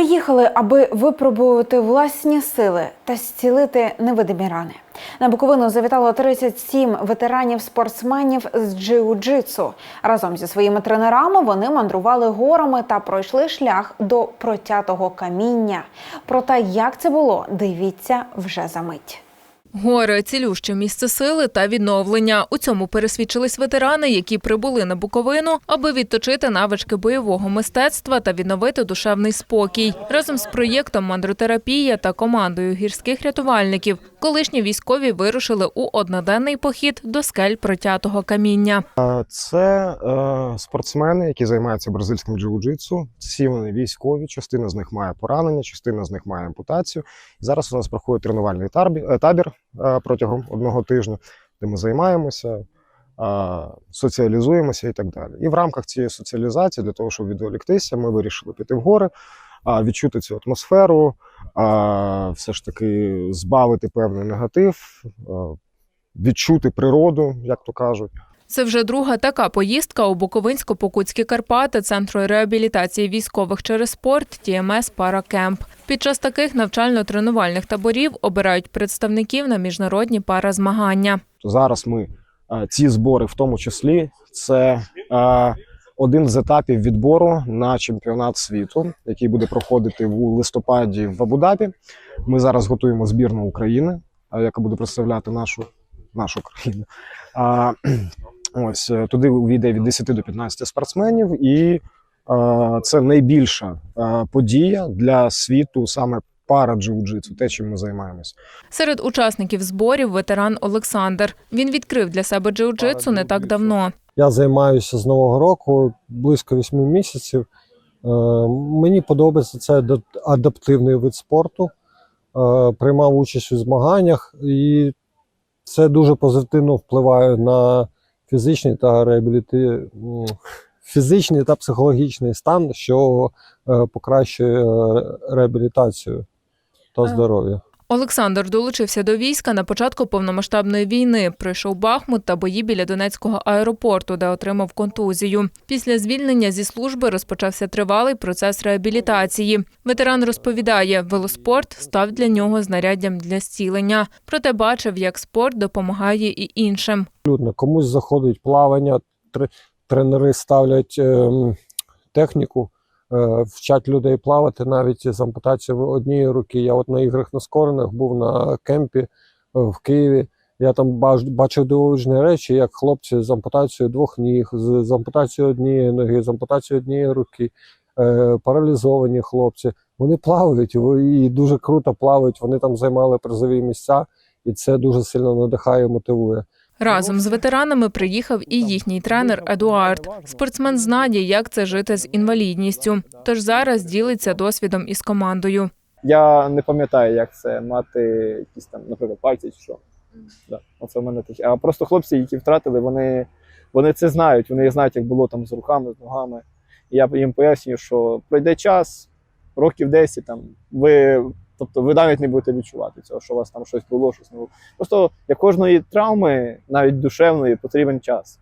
Приїхали, аби випробувати власні сили та зцілити невидимі рани. На Буковину завітало 37 ветеранів-спортсменів з джиу-джитсу. Разом зі своїми тренерами вони мандрували горами та пройшли шлях до протятого каміння. Про те, як це було, дивіться вже за мить. Гори цілюще місце сили та відновлення. У цьому пересвідчились ветерани, які прибули на Буковину, аби відточити навички бойового мистецтва та відновити душевний спокій. Разом з проєктом мандротерапія та командою гірських рятувальників колишні військові вирушили у одноденний похід до скель протятого каміння. Це е, спортсмени, які займаються бразильським джиу-джитсу. Всі вони військові. Частина з них має поранення, частина з них має ампутацію. Зараз у нас проходить тренувальний е, табір е, протягом одного тижня, де ми займаємося, е, соціалізуємося і так далі. І в рамках цієї соціалізації, для того, щоб відволіктися, ми вирішили піти в гори, відчути цю атмосферу, а, все ж таки збавити певний негатив, відчути природу, як то кажуть. Це вже друга така поїздка у Буковинсько-Покутські Карпати Центру реабілітації військових через спорт ТМС Паракемп. Під час таких навчально-тренувальних таборів обирають представників на міжнародні паразмагання. зараз ми ці збори, в тому числі, це один з етапів відбору на чемпіонат світу, який буде проходити в листопаді в Абу-Дабі. Ми зараз готуємо збірну України, яка буде представляти нашу, нашу країну. А, ось е, туди увійде від 10 до 15 спортсменів, і е, це найбільша е, подія для світу саме пара джиу-джитсу, те, чим ми займаємося. Серед учасників зборів ветеран Олександр. Він відкрив для себе джиу-джитсу не так давно. Я займаюся з нового року близько 8 місяців. Е, Мені подобається це адап- адаптивний вид спорту. Е, Приймав участь у змаганнях, і це дуже позитивно впливає на фізичний та реабіліти... фізичний та психологічний стан, що е, покращує реабілітацію та здоров'я. Олександр долучився до війська на початку повномасштабної війни. Пройшов Бахмут та бої біля Донецького аеропорту, де отримав контузію. Після звільнення зі служби розпочався тривалий процес реабілітації. Ветеран розповідає, велоспорт став для нього знаряддям для зцілення. Проте бачив, як спорт допомагає і іншим. абсолютно. Комусь заходить плавання, тре- тренери ставлять ем, техніку, вчать людей плавати навіть з ампутацією однієї руки. Я от на іграх нескорених був на кемпі е, в Києві. Я там бач- бачив дивовижні речі, як хлопці з ампутацією двох ніг, з, з ампутацією однієї ноги, з ампутацією однієї руки, е, паралізовані хлопці. Вони плавають і дуже круто плавають. Вони там займали призові місця, і це дуже сильно надихає і мотивує. Разом з ветеранами приїхав і їхній тренер Едуард. Спортсмен знає, як це жити з інвалідністю. Тож зараз ділиться досвідом із командою. Я не пам'ятаю, як це мати якісь там, наприклад, пальці чи що. Да. Оце в мене таке. А просто хлопці, які втратили, вони, вони це знають. Вони знають, як було там з руками, з ногами. І я їм пояснюю, що пройде час, років 10, там, ви, тобто ви навіть не будете відчувати цього, що у вас там щось було, щось не було. Просто для кожної травми, навіть душевної, потрібен час.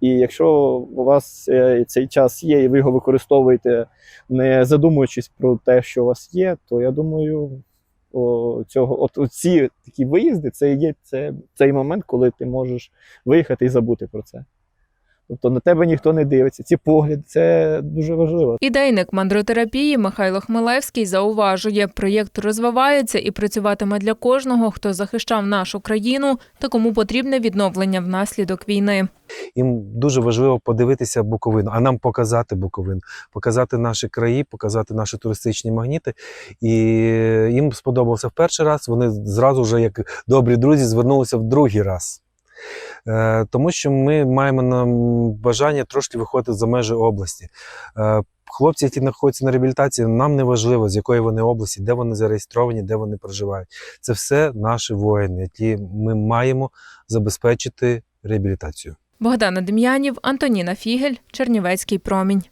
І якщо у вас е, цей час є, і ви його використовуєте не задумуючись про те, що у вас є, то я думаю, о, цього, от ці такі виїзди, це є це, цей момент, коли ти можеш виїхати і забути про це. Тобто на тебе ніхто не дивиться. Ці погляди це дуже важливо. Ідейник мандротерапії Михайло Хмелевський зауважує, проєкт розвивається і працюватиме для кожного, хто захищав нашу країну та кому потрібне відновлення внаслідок війни. їм дуже важливо подивитися Буковину, а нам показати Буковину, показати наші краї, показати наші туристичні магніти. І їм сподобався в перший раз. Вони зразу вже, як добрі друзі, звернулися в другий раз. Е, Тому що ми маємо нам бажання трошки виходити за межі області. Е, Хлопці, які знаходяться на реабілітації, нам не важливо, з якої вони області, де вони зареєстровані, де вони проживають. Це все наші воїни, які ми маємо забезпечити реабілітацію. Богдана Дем'янів, Антоніна Фігель, Чернівецький промінь.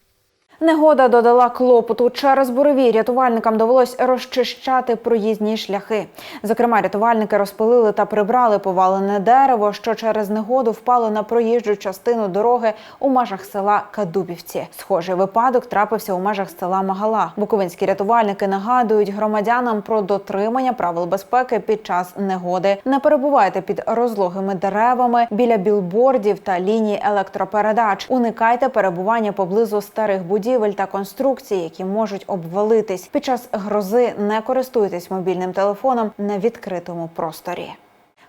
Негода додала клопоту. Через буревій рятувальникам довелось розчищати проїзні шляхи. Зокрема, рятувальники розпилили та прибрали повалене дерево, що через негоду впало на проїжджу частину дороги у межах села Кадубівці. Схожий випадок трапився у межах села Магала. Буковинські рятувальники нагадують громадянам про дотримання правил безпеки під час негоди. Не перебувайте під розлогими деревами біля білбордів та ліній електропередач. Уникайте перебування поблизу старих будівель та конструкцій, які можуть обвалитись. Під час грози не користуйтесь мобільним телефоном на відкритому просторі.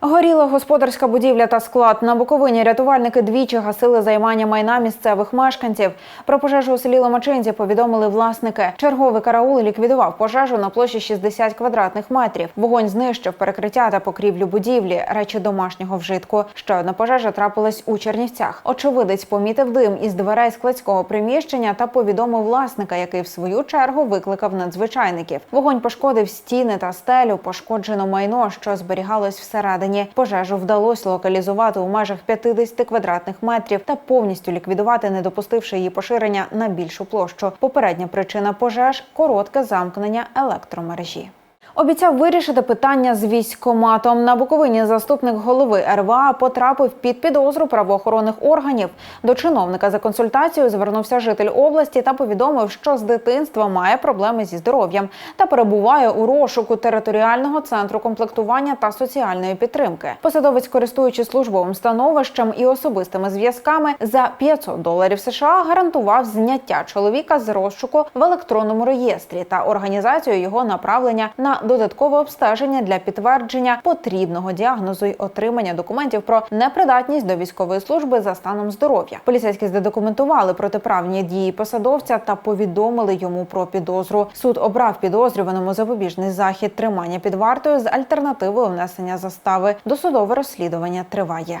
Горіла господарська будівля та склад. На Буковині рятувальники двічі гасили займання майна місцевих мешканців. Про пожежу у селі Ломачинці повідомили власники. Черговий караул ліквідував пожежу на площі 60 квадратних метрів. Вогонь знищив перекриття та покрівлю будівлі, речі домашнього вжитку. Ще одна пожежа трапилась у Чернівцях. Очевидець помітив дим із дверей складського приміщення та повідомив власника, який в свою чергу викликав надзвичайників. Вогонь пошкодив стіни та стелю, пошкоджено майно, що зберігалось всередині. Пожежу вдалося локалізувати у межах 50 квадратних метрів та повністю ліквідувати, не допустивши її поширення на більшу площу. Попередня причина пожеж коротке замкнення електромережі. Обіцяв вирішити питання з військкоматом. На Буковині заступник голови РВА потрапив під підозру правоохоронних органів. До чиновника за консультацією звернувся житель області та повідомив, що з дитинства має проблеми зі здоров'ям та перебуває у розшуку територіального центру комплектування та соціальної підтримки. Посадовець, користуючись службовим становищем і особистими зв'язками, за 500 доларів США гарантував зняття чоловіка з розшуку в електронному реєстрі та організацію його направлення на додаткове обстеження для підтвердження потрібного діагнозу й отримання документів про непридатність до військової служби за станом здоров'я. Поліцейські задокументували протиправні дії посадовця та повідомили йому про підозру. Суд обрав підозрюваному запобіжний захід тримання під вартою з альтернативою внесення застави. Досудове розслідування триває.